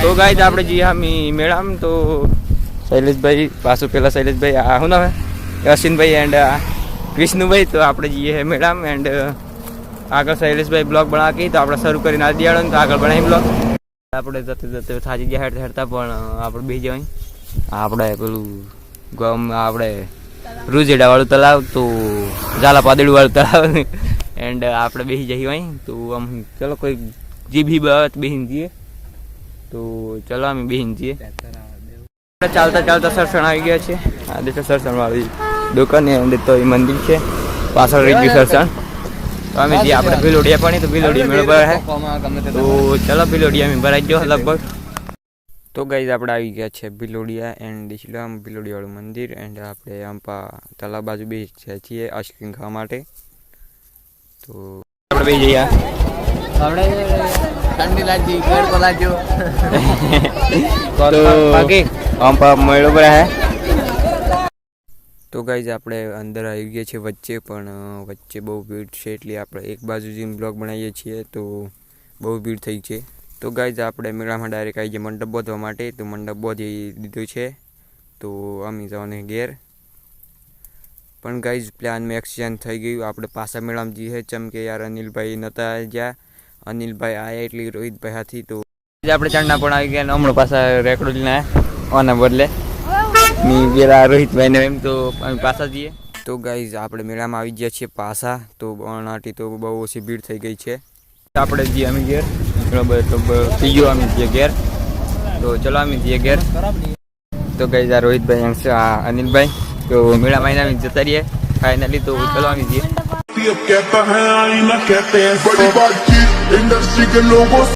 તો ગાઈઝ આપણે જઈએ આમી મેળામ તો શૈલેષભાઈ, પાછું પેલા શૈલેષભાઈ આ નામ હે? અશ્વિનભાઈ એન્ડ વિષ્ણુભાઈ, તો આપણે જઈએ મેડમ એન્ડ આગળ શૈલેષભાઈ બ્લોગ બનાવી, તો આપણે શરૂ કરીને આ દિયાળો તો આગળ બનાવી બ્લોગ. આપણે જતે જતે થાજી ગયા હેઠ હેઠતા, પણ આપણે બેસી જવાય. આપણે પેલું ગમ, આપણે રૂજેડાવાળું તલાવ તો ઝાલા પાદળું તલાવ એન્ડ આપણે બેસી જઈએ તો આમ, ચલો કોઈ જીભી બાબત બી જઈએ. તો ચલો અમે બેહીન જઈએ. ચાલતા ચાલતા સરસણ આવી ગયા છે. આ દેખો સરસણ વાળી દુકાન અંદર તો એ મંદિર છે. પાછળ રહી ગયું સરસણ. તો અમે જઈએ. આપણે ભીલોડિયા પાણી તો ભીલોડિયા મેળો ભરાય. તો ચલો ભીલોડિયા અમે ભરાઈ ગયો લગભગ. તો ગાઈઝ આપણે આવી ગયા છે ભીલોડિયા એન્ડ ઇસ્લામ ભીલોડિયાવાળું મંદિર એન્ડ આપણે અંપા તલાવ બાજુ બે છીએ આઈસ્ક્રીમ ખાવા માટે. તો આપણે બે જઈએ. આપણે તો તો ગાઈઝ આપણે અંદર આવી ગયા છીએ વચ્ચે પણ વચ્ચે બહુ ભીડ છે એટલે આપણે એક બાજુ જેમ બ્લોગ બનાવીએ છીએ તો બહુ ભીડ થઈ છે. તો ગાઈઝ આપણે મેળામાં ડાયરેક્ટ આવી જઈએ મંડપ બોધવા માટે તો મંડપ બોધી દીધો છે. તો અમે જવાને ઘેર. પણ ગાઈઝ પ્લાન મેં એક્સિડન્ટ થઈ ગયું. આપણે પાછા મેળામાં જઈએ ચમ કે યાર અનિલભાઈ નહોતા જ્યાં અનિલભાઈ આયા એટલે રોહિતભાઈ હાથી તો આપણે ચણના પણ આવી ગયા હમણાં પાછા રેકડો લઈને ઓના બદલે. ની પેલા રોહિતભાઈ ને એમ તો અમે પાછા જઈએ. તો ગાઈઝ આપણે મેળામાં આવી ગયા છીએ પાછા. તો અણાટી તો બહુ ઓછી ભીડ થઈ ગઈ છે. આપણે જઈએ અમે ઘેર. બરાબર, તો થઈ ગયો અમે જઈએ ઘેર. તો ચલો અમે જઈએ ઘેર. તો ગાઈઝ આ રોહિતભાઈ છે આ અનિલભાઈ, તો મેળામાં આવીને અમે જતા રહીએ. ફાઇનલી તો ચલો અમે જઈએ. अब कहता है आईना कहते हैं बड़ी बातचीत इंडस्ट्री के लोगों